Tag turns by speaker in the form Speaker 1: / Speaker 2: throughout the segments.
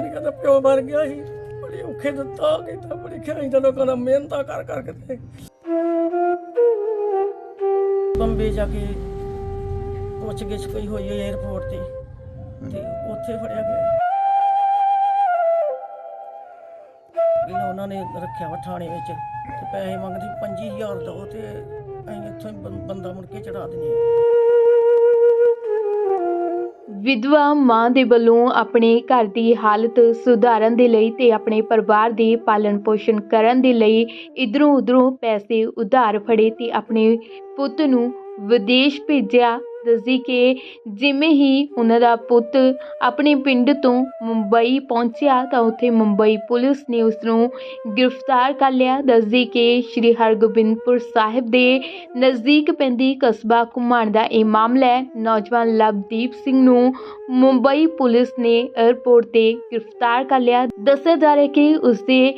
Speaker 1: ਨਿੱਕਾ ਨਿੱਕਾ ਦਾ ਪਿਓ ਮਰ ਗਿਆ ਸੀ। ਬੜੀ ਔਖੇ ਦਿੱਤਾ ਕੀਤਾ ਬੜੀ ਖਿਆਈ ਦਾ ਲੋਕਾਂ ਦਾ ਮਿਹਨਤਾਂ ਕਰ ਕਰ ਕੇ ਤੇ। ਬੰਬੇ ਜਾ ਕੇ ਪੁੱਛ ਗਿੱਛ ਕੋਈ ਹੋਈ ਹੈ 에어ਪੋਰਟ ਤੇ ਤੇ ਉੱਥੇ ਫੜਿਆ ਗਿਆ। ਇਹਨਾਂ ਉਹਨਾਂ ਨੇ ਰੱਖਿਆ ਵਾ ਥਾਣੇ ਵਿੱਚ ਤੇ ਪੈਸੇ ਮੰਗਦੇ 25000 ਦੋ ਤੇ ਅਸੀਂ ਇੱਥੋਂ ਹੀ ਬੰ- ਬੰਦਾ ਮੁੜ ਕੇ ਚੜਾ ਦਿੰਦੇ ਹਾਂ।
Speaker 2: ਵਿਧਵਾ ਮਾਂ ਦੇ ਵੱਲੋਂ ਆਪਣੇ ਘਰ ਦੀ ਹਾਲਤ ਸੁਧਾਰਨ ਦੇ ਲਈ ਤੇ ਆਪਣੇ ਪਰਿਵਾਰ ਦੇ ਪਾਲਣ ਪੋਸ਼ਣ ਕਰਨ ਦੇ ਲਈ ਇਧਰੋਂ ਉਧਰੋਂ ਪੈਸੇ ਉਧਾਰ ਫੜੇ ਤੇ ਆਪਣੇ ਪੁੱਤ ਨੂੰ ਵਿਦੇਸ਼ ਭੇਜਿਆ। ਦੱਸਦੀ ਕਿ ਜਿਵੇਂ ਹੀ ਉਹਨਾਂ ਦਾ ਪੁੱਤ ਆਪਣੇ ਪਿੰਡ ਤੋਂ ਮੁੰਬਈ ਪਹੁੰਚਿਆ ਤਾਂ ਉੱਥੇ ਮੁੰਬਈ ਪੁਲਿਸ ਨੇ ਉਸ ਨੂੰ ਗ੍ਰਿਫਤਾਰ ਕਰ ਲਿਆ। ਦੱਸਦੀ ਕਿ ਸ਼੍ਰੀ ਹਰਗੋਬਿੰਦਪੁਰ ਸਾਹਿਬ ਦੇ ਨਜ਼ਦੀਕ ਪੈਂਦੀ ਕਸਬਾ ਘੁਮਾਣ ਦਾ ਇਹ ਮਾਮਲਾ ਹੈ। ਨੌਜਵਾਨ ਲਵਦੀਪ ਸਿੰਘ ਨੂੰ ਮੁੰਬਈ ਪੁਲਿਸ ਨੇ 에ਅਰਪੋਰਟ ਤੇ ਗ੍ਰਿਫਤਾਰ ਕਰ ਲਿਆ। ਦੱਸਿਆ ਜਾ ਰਿਹਾ ਕਿ ਉਸਦੇ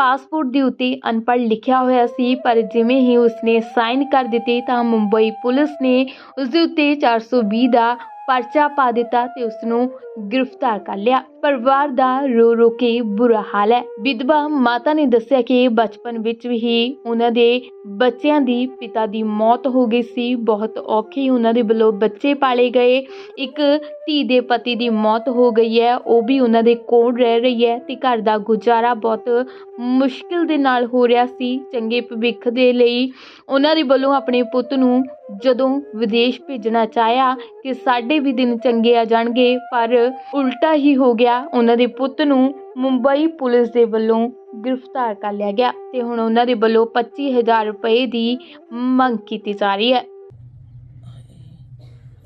Speaker 2: ਪਾਸਪੋਰਟ ਦੇ ਉੱਤੇ ਅਨਪੜ੍ਹ ਲਿਖਿਆ ਹੋਇਆ ਸੀ, ਪਰ ਜਿਵੇਂ ਹੀ ਉਸਨੇ ਸਾਈਨ ਕਰ ਦਿੱਤੇ ਤਾਂ ਮੁੰਬਈ ਪੁਲਿਸ ਨੇ ਉਸਦੇ ਉੱਤੇ 420 ਦਾ ਪਰਚਾ ਪਾ ਦਿੱਤਾ ਤੇ ਉਸ ਨੂੰ ਗ੍ਰਿਫਤਾਰ ਕਰ ਲਿਆ। ਪਰਿਵਾਰ ਦਾ ਰੋ ਰੋ ਕੇ ਬੁਰਾ ਹਾਲ ਹੈ। ਵਿਧਵਾ ਮਾਤਾ ਨੇ ਦੱਸਿਆ ਕਿ ਬਚਪਨ ਵਿੱਚ ਹੀ ਉਹਨਾਂ ਦੇ ਬੱਚਿਆਂ ਦੀ ਪਿਤਾ ਦੀ ਮੌਤ ਹੋ ਗਈ ਸੀ। ਬਹੁਤ ਔਖੀ ਉਹਨਾਂ ਦੇ ਵੱਲੋਂ ਬੱਚੇ ਪਾਲੇ ਗਏ। ਇੱਕ ਧੀ ਦੇ ਪਤੀ ਦੀ ਮੌਤ ਹੋ ਗਈ ਹੈ। ਉਹ ਵੀ ਉਹਨਾਂ ਦੇ ਕੋਲ ਰਹਿ ਰਹੀ ਹੈ ਤੇ ਘਰ ਦਾ ਗੁਜ਼ਾਰਾ ਬਹੁਤ ਮੁਸ਼ਕਿਲ ਦੇ ਨਾਲ ਹੋ ਰਿਹਾ ਸੀ। ਚੰਗੇ ਭਵਿੱਖ ਦੇ ਲਈ ਉਹਨਾਂ ਦੇ ਵੱਲੋਂ ਆਪਣੇ ਪੁੱਤ ਨੂੰ ਜਦੋਂ ਵਿਦੇਸ਼ ਭੇਜਣਾ ਚਾਹਿਆ ਕਿ ਸਾਡੇ ਵੀ ਦਿਨ ਚੰਗੇ ਆ ਜਾਣਗੇ, ਪਰ ਉਲਟਾ ਹੀ ਹੋ ਗਿਆ ਉਹਨਾਂ ਦੇ ਪੁੱਤ ਨੂੰ ਮੁੰਬਈ ਪੁਲਿਸ ਦੇ ਵੱਲੋਂ ਗ੍ਰਿਫਤਾਰ ਕਰ ਲਿਆ ਗਿਆ ਤੇ ਹੁਣ ਉਹਨਾਂ ਦੇ ਵੱਲੋਂ 25000 ਰੁਪਏ ਦੀ ਮੰਗ ਕੀਤੀ ਜਾ ਰਹੀ ਹੈ।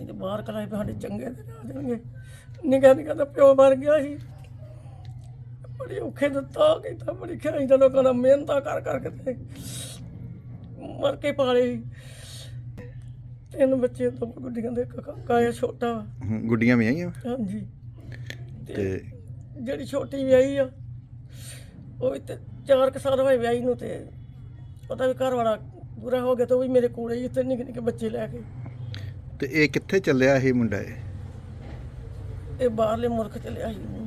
Speaker 1: ਇਹ ਤੇ ਬਾਹਰ ਕਲਾਏ ਪੇ ਸਾਡੇ ਚੰਗੇ ਦਿਨ ਆ ਜਾਣਗੇ ਨਿੱਕਾ ਨਿੱਕਾ ਦਾ ਪਿਓ ਮਰ ਗਿਆ ਸੀ। ਬੜੀ ਔਖੇ ਦਿੱਤਾ ਕੀਤਾ ਬੜੀ ਖਿਆਈ ਦਾ ਲੋਕਾਂ ਦਾ ਮਿਹਨਤਾਂ ਕਰ ਕਰ ਕੇ ਤੇ ਮਰ ਕੇ ਪਾਲੇ ਸੀ। ਤਿੰਨ ਬੱਚੇ ਤੋਂ ਗੁੱਡੀਆਂ ਦੇ ਇੱਕ ਕਾਕਾ ਆ ਛੋਟਾ।
Speaker 3: ਗੁੱਡੀਆਂ ਵੀ ਆਈਆਂ?
Speaker 1: ਹਾਂਜੀ।
Speaker 3: ਤੇ
Speaker 1: ਜਿਹੜੀ ਛੋਟੀ ਵਿਆਹੀ ਆ ਉਹ ਵੀ ਤੇ ਚਾਰ ਕੁ ਸਾਲ ਹੋਏ ਵਿਆਹੀ ਨੂੰ ਤੇ ਉਹਦਾ ਵੀ ਘਰ ਵਾਲਾ ਪੂਰਾ ਹੋ ਗਿਆ ਤੇ ਉਹ ਵੀ ਮੇਰੇ ਕੋਲੇ ਹੀ ਤੇ ਨਿੱਕੇ ਨਿੱਕੇ ਬੱਚੇ ਲੈ ਕੇ।
Speaker 3: ਤੇ ਇਹ ਕਿੱਥੇ ਚੱਲਿਆ ਇਹ ਮੁੰਡਾ ਇਹ?
Speaker 1: ਇਹ ਬਾਹਰਲੇ ਮੁਲਕ ਚਲਿਆ ਸੀ।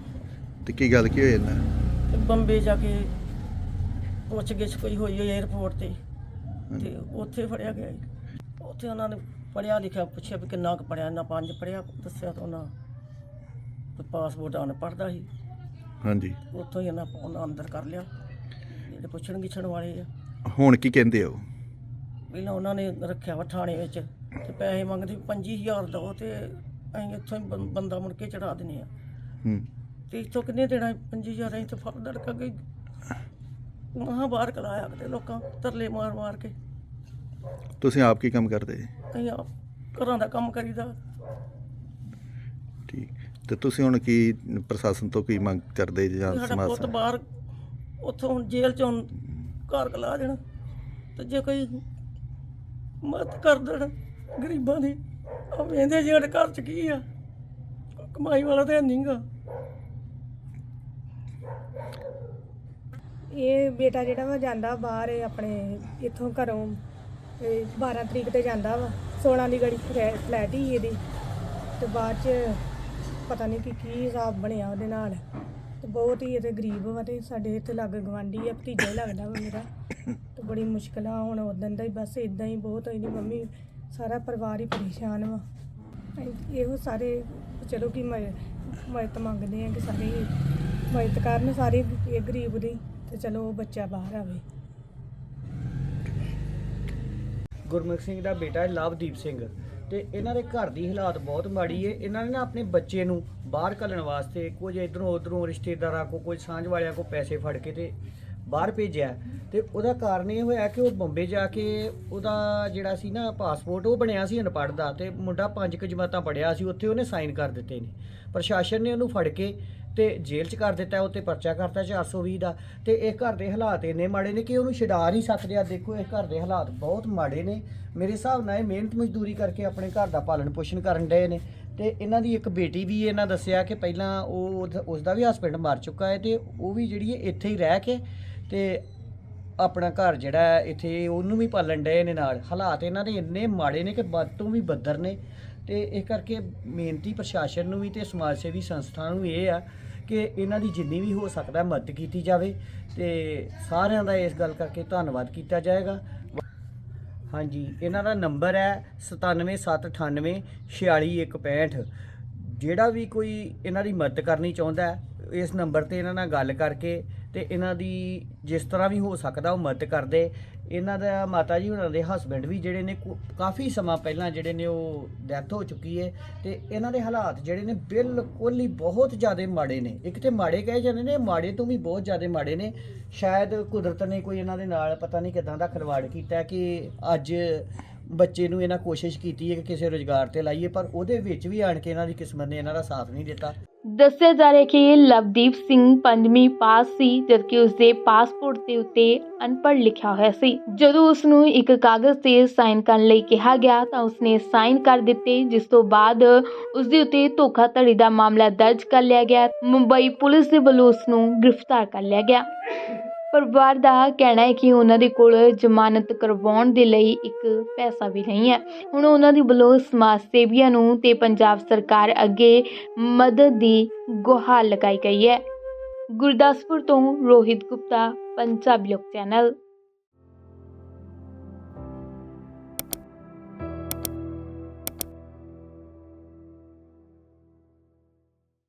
Speaker 3: ਤੇ ਕੀ ਗੱਲ ਕੀ ਹੋਈ ਇਹਨਾਂ
Speaker 1: ਤੇ ਬੰਬੇ ਜਾ ਕੇ ਪੁੱਛ ਗਿੱਛ ਕੋਈ ਹੋਈ ਹੈ 에어ਪੋਰਟ ਤੇ ਤੇ ਉੱਥੇ ਫੜਿਆ ਗਿਆ ਜੀ ਉੱਥੇ ਉਹਨਾਂ ਨੇ ਪੜਿਆ ਲਿਖਿਆ ਪੁੱਛਿਆ ਵੀ ਕਿੰਨਾ ਕੁ ਪੜਿਆ ਨਾ ਪੰਜ ਪੜਿਆ ਦੱਸਿਆ ਤਾਂ ਉਹਨਾਂ ਤੇ ਪਾਸਪੋਰਟ ਆਨ ਪੜਦਾ ਸੀ।
Speaker 3: ਹਾਂਜੀ।
Speaker 1: ਉੱਥੋਂ ਹੀ ਉਹਨਾਂ ਉਹਨਾਂ ਅੰਦਰ ਕਰ ਲਿਆ। ਜਿਹੜੇ ਪੁੱਛਣ ਗਿੱਛਣ ਵਾਲੇ ਆ।
Speaker 3: ਹੁਣ ਕੀ ਕਹਿੰਦੇ ਉਹ?
Speaker 1: ਪਹਿਲਾਂ ਉਹਨਾਂ ਨੇ ਰੱਖਿਆ ਵਾ ਥਾਣੇ ਵਿੱਚ ਤੇ ਪੈਸੇ ਮੰਗਦੇ 25000 ਦੋ ਤੇ ਅਸੀਂ ਇੱਥੋਂ ਹੀ ਬੰ- ਬੰਦਾ ਮੁੜ ਕੇ ਚੜਾ ਦਿੰਦੇ ਆ।
Speaker 3: ਹੂੰ।
Speaker 1: ਤੇ ਇੱਥੋਂ ਕਿੰਨੇ ਦੇਣਾ 25000 ਅਸੀਂ ਤਾਂ ਫੜ ਦੜਕਾ ਗਈ ਮਹਾਂ ਬਾਹਰ ਕਲਾਇਆ ਕਿਤੇ ਲੋਕਾਂ ਤਰਲੇ ਮਾਰ ਮਾਰ ਕੇ।
Speaker 3: ਤੁਸੀਂ ਆਪ ਕੀ ਕੰਮ ਕਰਦੇ?
Speaker 1: ਅਸੀਂ ਆਪ ਘਰਾਂ ਦਾ ਕੰਮ ਕਰੀਦਾ।
Speaker 3: ਠੀਕ। ਤੇ ਤੁਸੀਂ ਹੁਣ ਕੀ ਪ੍ਰਸ਼ਾਸਨ ਤੋਂ ਕੀ ਮੰਗ ਕਰਦੇ ਜੀ
Speaker 1: ਵੀ ਸਾਡਾ
Speaker 3: ਸਮਾਜ
Speaker 1: ਪੁੱਤ ਬਾਹਰ ਉੱਥੋਂ ਹੁਣ ਜੇਲ੍ਹ ਚੋਂ ਘਰ ਕਲਾ ਦੇਣਾ ਤੇ ਜੇ ਕੋਈ ਮਦਦ ਕਰ ਦੇਣ ਗਰੀਬਾਂ ਦੀ ਆ ਵੇਂਦੇ ਜਿਹੜੇ ਘਰ ਚ ਕੀ ਆ। ਕਮਾਈ ਵਾਲਾ ਤੇ ਨਹੀਂਗਾ
Speaker 4: ਇਹ ਬੇਟਾ ਜਿਹੜਾ ਵਾ ਜਾਂਦਾ ਬਾਹਰ ਇਹ ਆਪਣੇ ਇੱਥੋਂ ਘਰੋਂ ਇਹ 12 ਤਰੀਕ ਤੇ ਜਾਂਦਾ ਵਾ 16 ਦੀ ਗੜੀ ਫਲੈਟ ਹੀ ਇਹਦੀ ਤੇ ਬਾਅਦ ਚ ਪਤਾ ਨਹੀਂ ਕਿ ਕੀ ਹਿਸਾਬ ਬਣਿਆ ਉਹਦੇ ਨਾਲ। ਤੇ ਬਹੁਤ ਹੀ ਇਹਦੇ ਗਰੀਬ ਵਾ ਤੇ ਸਾਡੇ ਇੱਥੇ ਲੱਗ ਗਵਾਂਢੀ ਆ, ਭਤੀਜਾ ਹੀ ਲੱਗਦਾ ਵਾ ਮੇਰਾ। ਤੇ ਬੜੀ ਮੁਸ਼ਕਲ ਆ, ਹੁਣ ਉਦੋਂ ਦਾ ਹੀ ਬਸ ਇਦਾਂ ਹੀ ਬਹੁਤ ਹੋਈ ਦੀ ਮੰਮੀ, ਸਾਰਾ ਪਰਿਵਾਰ ਹੀ ਪਰੇਸ਼ਾਨ ਵਾ। ਅਸੀਂ ਇਹੋ ਸਾਰੇ, ਚਲੋ ਕਿ ਮਦਦ ਮੰਗਦੇ ਆ ਕਿ ਸਾਰੇ ਮਦਦ ਕਰਨ ਸਾਰੇ ਇਹ ਗਰੀਬ ਦੀ, ਤੇ ਚਲੋ ਉਹ ਬੱਚਾ ਬਾਹਰ ਆਵੇ।
Speaker 5: ਗੁਰਮੁਖ ਸਿੰਘ ਦਾ ਬੇਟਾ ਹੈ ਲਵਦੀਪ ਸਿੰਘ। ਤੇ ਇਹਨਾਂ ਦੇ ਘਰ ਦੀ ਹਾਲਾਤ ਬਹੁਤ ਮਾੜੀ ਹੈ ਇਹਨਾਂ ਨੇ ਨਾ ਆਪਣੇ ਬੱਚੇ ਨੂੰ ਬਾਹਰ ਘੱਲਣ ਵਾਸਤੇ ਕੁਝ ਇਧਰੋਂ ਉਧਰੋਂ ਰਿਸ਼ਤੇਦਾਰਾਂ ਕੋ ਕੁਝ ਸਾਂਝ ਵਾਲਿਆਂ ਕੋ ਪੈਸੇ ਫੜ ਕੇ ਤੇ ਬਾਹਰ ਭੇਜਿਆ। ਤੇ ਉਹਦਾ ਕਾਰਨ ਇਹ ਹੋਇਆ ਕਿ ਉਹ ਬੰਬੇ ਜਾ ਕੇ ਉਹਦਾ ਜਿਹੜਾ ਸੀ ਨਾ ਪਾਸਪੋਰਟ, ਉਹ ਬਣਿਆ ਸੀ ਅਨਪੜ੍ਹ ਦਾ ਤੇ ਮੁੰਡਾ ਪੰਜ ਕੁ ਜਮਾਤਾਂ ਪੜਿਆ ਸੀ, ਉੱਥੇ ਉਹਨੇ ਸਾਈਨ ਕਰ ਦਿੱਤੇ ਨੇ। ਪ੍ਰਸ਼ਾਸਨ ਨੇ ਉਹਨੂੰ ਫੜ ਕੇ ਤੇ ਜੇਲ੍ਹ 'ਚ ਕਰ ਦਿੱਤਾ ਉਹ 'ਤੇ ਪਰਚਾ ਕਰਤਾ 420 ਦਾ। ਤੇ ਇਹ ਘਰ ਦੇ ਹਾਲਾਤ ਇੰਨੇ ਮਾੜੇ ਨੇ ਕਿ ਉਹਨੂੰ ਛਡਾ ਨਹੀਂ ਸਕਦੇ। ਆ ਦੇਖੋ, ਇਹ ਘਰ ਦੇ ਹਾਲਾਤ ਬਹੁਤ ਮਾੜੇ ਨੇ। ਮੇਰੇ ਹਿਸਾਬ ਨਾਲ ਇਹ ਮਿਹਨਤ ਮਜ਼ਦੂਰੀ ਕਰਕੇ ਆਪਣੇ ਘਰ ਦਾ ਪਾਲਣ ਪੋਸ਼ਣ ਕਰਨ ਡਏ ਨੇ। ਤੇ ਇਹਨਾਂ ਦੀ ਇੱਕ ਬੇਟੀ ਵੀ ਇਹਨਾਂ ਦੱਸਿਆ ਕਿ ਪਹਿਲਾਂ ਉਹ ਉਸ ਦਾ ਵੀ ਹਸਬੰਡ ਮਰ ਚੁੱਕਾ ਹੈ ਤੇ ਉਹ ਵੀ ਜਿਹੜੀ ਹੈ ਇੱਥੇ ਹੀ ਰਹਿ ਕੇ ਤੇ ਆਪਣਾ ਘਰ ਜਿਹੜਾ ਇੱਥੇ ਉਹਨੂੰ ਵੀ ਪਾਲਣ ਡਏ ਨੇ ਨਾਲ। ਹਾਲਾਤ ਇਹਨਾਂ ਦੇ ਇੰਨੇ ਮਾੜੇ ਨੇ ਕਿ ਵੱਧ ਤੋਂ ਵੀ ਬੱਦਰ ਨੇ। ਤੇ ਇਹ ਕਰਕੇ ਮਿਹਨਤੀ ਪ੍ਰਸ਼ਾਸਨ ਨੂੰ ਵੀ ਤੇ ਸਮਾਜ ਸੇਵੀ ਸੰਸਥਾ ਨੂੰ ਇਹ ਆ ਕਿ ਇਹਨਾਂ ਦੀ ਜਿੰਨੀ ਵੀ ਹੋ ਸਕਦਾ ਮਦਦ ਕੀਤੀ ਜਾਵੇ ਤੇ ਸਾਰਿਆਂ ਦਾ ਇਸ ਗੱਲ ਕਰਕੇ ਧੰਨਵਾਦ ਕੀਤਾ ਜਾਏਗਾ। ਹਾਂਜੀ, ਇਹਨਾਂ ਦਾ ਨੰਬਰ ਹੈ 97798 46165 ਜਿਹੜਾ ਵੀ ਕੋਈ ਇਹਨਾਂ ਦੀ ਮਦਦ ਕਰਨੀ ਚਾਹੁੰਦਾ ਹੈ, ਇਸ ਨੰਬਰ ਤੇ ਇਹਨਾਂ ਨਾਲ ਗੱਲ ਕਰਕੇ ਤੇ ਇਹਨਾਂ ਦੀ ਜਿਸ ਤਰ੍ਹਾਂ ਵੀ ਹੋ ਸਕਦਾ ਉਹ ਮਦਦ ਕਰਦੇ। ਇਹਨਾਂ ਦਾ ਮਾਤਾ ਜੀ ਉਹਨਾਂ ਦੇ ਹਸਬੰਡ ਵੀ ਜਿਹੜੇ ਨੇ ਕੋ- ਕਾਫੀ ਸਮਾਂ ਪਹਿਲਾਂ ਜਿਹੜੇ ਨੇ ਉਹ ਡੈਥ ਹੋ ਚੁੱਕੀ ਹੈ ਤੇ ਇਹਨਾਂ ਦੇ ਹਾਲਾਤ ਜਿਹੜੇ ਨੇ ਬਿਲਕੁਲ ਹੀ ਬਹੁਤ ਜ਼ਿਆਦਾ ਮਾੜੇ ਨੇ। ਇੱਕ ਤੇ ਮਾੜੇ ਕਹੇ ਜਾਂਦੇ ਨੇ, ਮਾੜੇ ਤੋਂ ਵੀ ਬਹੁਤ ਜ਼ਿਆਦਾ ਮਾੜੇ ਨੇ। ਸ਼ਾਇਦ ਕੁਦਰਤ ਨੇ ਕੋਈ ਇਹਨਾਂ ਦੇ ਨਾਲ ਪਤਾ ਨਹੀਂ ਕਿਦਾਂ ਦਾ ਖਿਲਵਾੜ ਕੀਤਾ ਕਿ ਅੱਜ ਬੱਚੇ ਨੂੰ ਇਹਨਾਂ ਕੋਸ਼ਿਸ਼ ਕੀਤੀ ਹੈ ਕਿ ਕਿਸੇ ਰੋਜ਼ਗਾਰ ਤੇ ਲਾਈਏ, ਪਰ ਉਹਦੇ ਵਿੱਚ ਵੀ ਆਣ ਕੇ ਇਹਨਾਂ ਦੀ ਕਿਸਮਤ ਨੇ ਇਹਨਾਂ ਦਾ ਸਾਥ ਨਹੀਂ ਦਿੱਤਾ।
Speaker 2: ਦੱਸਿਆ ਜਾ ਰਿਹਾ ਕਿ ਲਵਦੀਪ ਸਿੰਘ ਪੰਜਵੀਂ ਪਾਸ ਸੀ, ਜਦਕਿ ਉਸਦੇ ਪਾਸਪੋਰਟ ਦੇ ਉੱਤੇ ਅਨਪੜ੍ਹ ਲਿਖਿਆ ਹੋਇਆ ਸੀ। ਜਦੋਂ ਉਸ ਨੂੰ ਇੱਕ ਕਾਗਜ਼ ਤੇ ਸਾਈਨ ਕਰਨ ਲਈ ਕਿਹਾ ਗਿਆ, ਤਾਂ ਉਸਨੇ ਸਾਈਨ ਕਰ ਦਿੱਤੇ, ਜਿਸ ਤੋਂ ਬਾਅਦ ਉਸ ਦੇ ਉੱਤੇ ਧੋਖਾਧੜੀ ਦਾ ਮਾਮਲਾ ਦਰਜ ਕਰ ਲਿਆ ਗਿਆ। ਮੁੰਬਈ ਪੁਲਿਸ ਦੇ ਵੱਲੋਂ ਉਸ ਨੂੰ ਗ੍ਰਿਫਤਾਰ ਕਰ ਲਿਆ ਗਿਆ। ਪਰਿਵਾਰ ਦਾ ਕਹਿਣਾ ਹੈ ਕਿ ਉਹਨਾਂ ਦੇ ਕੋਲ ਜ਼ਮਾਨਤ ਕਰਵਾਉਣ ਦੇ ਲਈ ਇੱਕ ਪੈਸਾ ਵੀ ਨਹੀਂ ਹੈ। ਹੁਣ ਉਹਨਾਂ ਦੇ ਵੱਲੋਂ ਸਮਾਜ ਸੇਵੀਆਂ ਨੂੰ ਤੇ ਪੰਜਾਬ ਸਰਕਾਰ ਅੱਗੇ ਮਦਦ ਦੀ ਗੁਹਾਰ ਲਗਾਈ ਗਈ ਹੈ। ਗੁਰਦਾਸਪੁਰ ਤੋਂ ਰੋਹਿਤ ਗੁਪਤਾ, ਪੰਜਾਬੀ ਲੋਕ ਚੈਨਲ।